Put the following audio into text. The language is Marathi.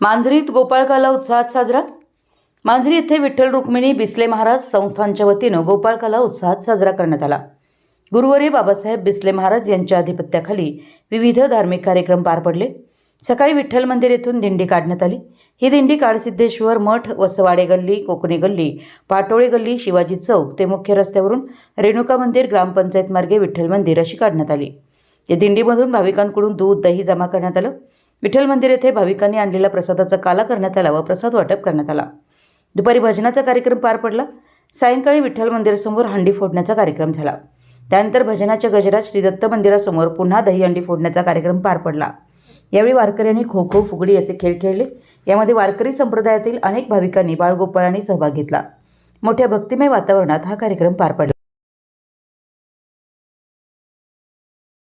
मांजरीत गोपाळकाला उत्साहात साजरा? मांजरी येथे विठ्ठल रुक्मिणी बिस्ले महाराज संस्थांच्या वतीनं गोपाळकाला उत्साहात साजरा करण्यात आला. गुरुवारी बाबासाहेब बिस्ले महाराज यांच्या अधिपत्याखाली विविध धार्मिक कार्यक्रम पार पडले. सकाळी विठ्ठल मंदिर येथून दिंडी काढण्यात आली. ही दिंडी काळसिद्धेश्वर मठ वसवाडे गल्ली कोकणी गल्ली पाटोळे गल्ली शिवाजी चौक ते मुख्य रस्त्यावरून रेणुका मंदिर ग्रामपंचायत मार्गे विठ्ठल मंदिर अशी काढण्यात आली. या दिंडीमधून भाविकांकडून दूध दही जमा करण्यात आलं. विठ्ठल मंदिर येथे भाविकांनी आणलेला प्रसादाचा काला करण्यात आला व प्रसाद वाटप करण्यात आला. दुपारी भजनाचा कार्यक्रम पार पडला. सायंकाळी विठ्ठल मंदिरासमोर हंडी फोडण्याचा कार्यक्रम झाला. त्यानंतर भजनाच्या गजरात श्री दत्त मंदिरासमोर पुन्हा दहीहंडी फोडण्याचा कार्यक्रम पार पडला. यावेळी वारकऱ्यांनी खो खो फुगडी असे खेळ खेळले. यामध्ये वारकरी संप्रदायातील अनेक भाविकांनी बाळगोपाळांनी सहभाग घेतला. मोठ्या भक्तिमय वातावरणात हा कार्यक्रम पार पडला.